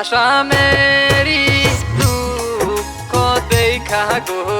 আশা Mary দুঃখ দেখা গো।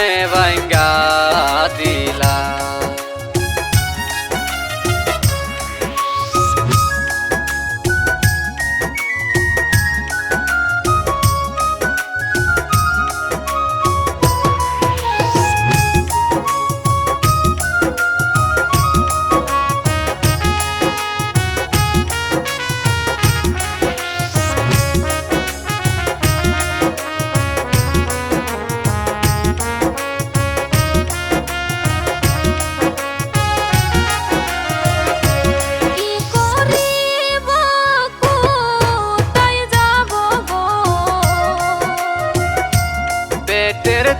तेरे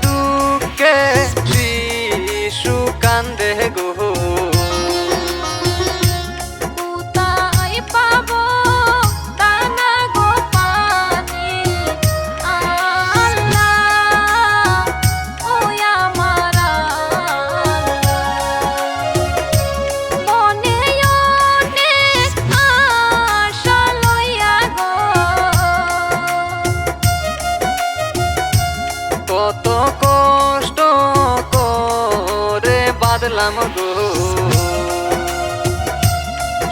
পেলাম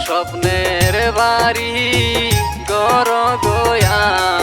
স্বপ্নের বাড়ি গর গোয়া।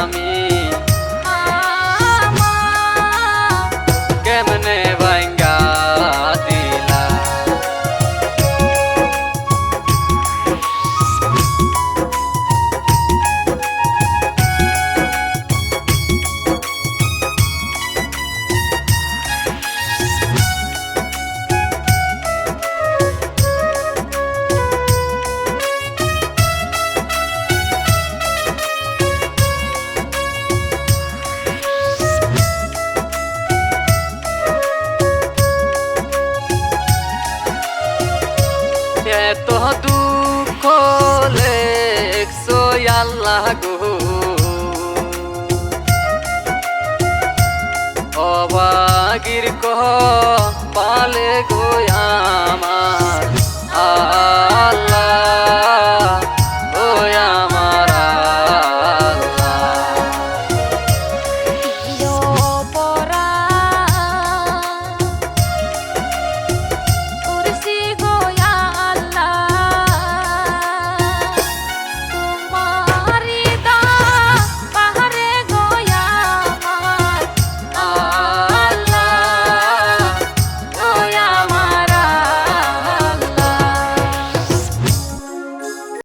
এত দুঃখ লেখছো আল্লাহ গো অবাগির কহ পালে গো আমার। আল্লাহ